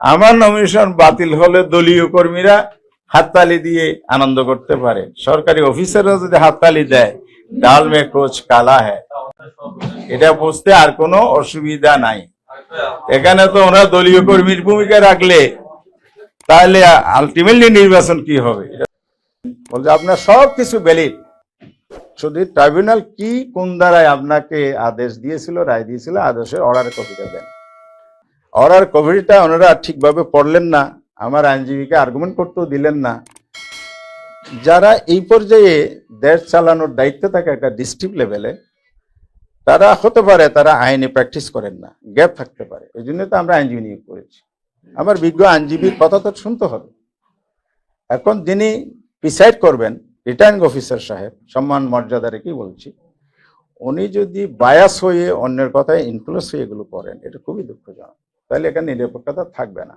আমার নমিনেশন বাতিল হলে দলীয় কর্মীরা হাততালি দিয়ে আনন্দ করতে পারে। সরকারি অফিসাররা যদি হাততালি দেয়, ডাল মে কোচ কালা হ্যায়। এটা বুঝতে আর কোনো অসুবিধা নাই। এখানে তো ওরা দলীয় কর্মীর ভূমিকা রাখলে, তাহলে আলটিমেটলি নির্বাচন কি হবে? বলছে, আপনার সব কিছু ভ্যালিড শুধু ট্রাইব্যুনাল কি কোন দ্বারায় আপনাকে আদেশ দিয়েছিল, রায় দিয়েছিল, আদেশের অর্ডার কপিটা দেন। অর্ডার কপিটা ওনারা ঠিকভাবে পড়লেন না, আমার আইনজীবীকে আর্গুমেন্ট করতেও দিলেন না। যারা এই পর্যায়ে দেশ চালানোর দায়িত্ব থাকে একটা ডিস্ট্রিক্ট লেভেলে তারা হতে পারে তারা আইনে প্র্যাকটিস করেন না গ্যাপ থাকতে পারে। এই জন্য তো আমরা আইনজীবী নিয়োগ করেছি। আমার বিজ্ঞ আইনজীবীর কথা তো শুনতে হবে। এখন যিনি প্রিসাইড করবেন রিটার্নিং অফিসার সাহেব, সম্মান মর্যাদা রেখেই বলছি, উনি যদি বায়াস হয়ে অন্যের কথায় ইনফ্লুয়েন্স হয়ে এগুলো করেন, এটা খুবই দুঃখজনক। তাহলে এখানে নিরপেক্ষতা থাকবে না।